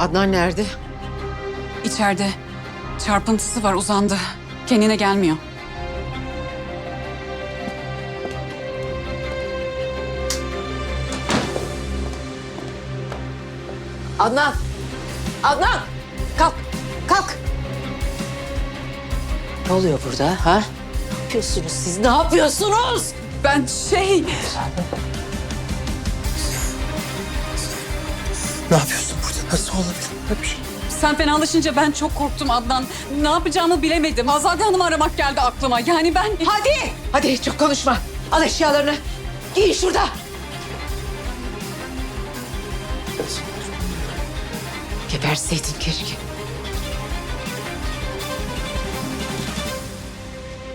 Adnan nerede? İçeride çarpıntısı var uzandı. Kendine gelmiyor. Adnan! Adnan! Kalk! Kalk! Ne oluyor burada ha? Ne yapıyorsunuz siz? Ne yapıyorsunuz? Ben şey... Ne yapıyorsun? Nasıl olabilir böyle bir şey? Sen fenalaşınca ben çok korktum Adnan. Ne yapacağımı bilemedim. Azade Hanım'ı aramak geldi aklıma. Yani ben... Hadi! Hadi çok konuşma. Al eşyalarını. Giyin şurada. Geberseydin keşke.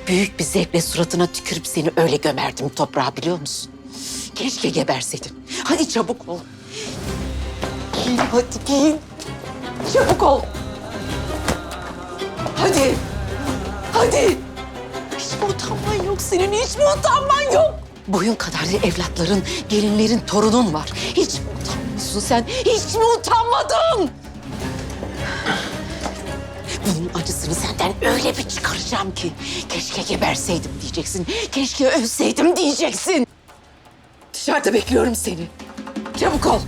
Büyük bir zevkle suratına tükürüp seni öyle gömerdim toprağa biliyor musun? Keşke geberseydin. Hadi çabuk ol. Giyin hadi giyin. Çabuk ol. Hadi. Hadi. Hiç mi utanman yok senin? Hiç mi utanman yok? Boyun kadar evlatların, gelinlerin, torunun var. Hiç mi utanmıyorsun sen? Hiç mi utanmadın? Bunun acısını senden öyle bir çıkaracağım ki... ...keşke geberseydim diyeceksin. Keşke ölseydim diyeceksin. Dışarıda bekliyorum seni. Çabuk ol.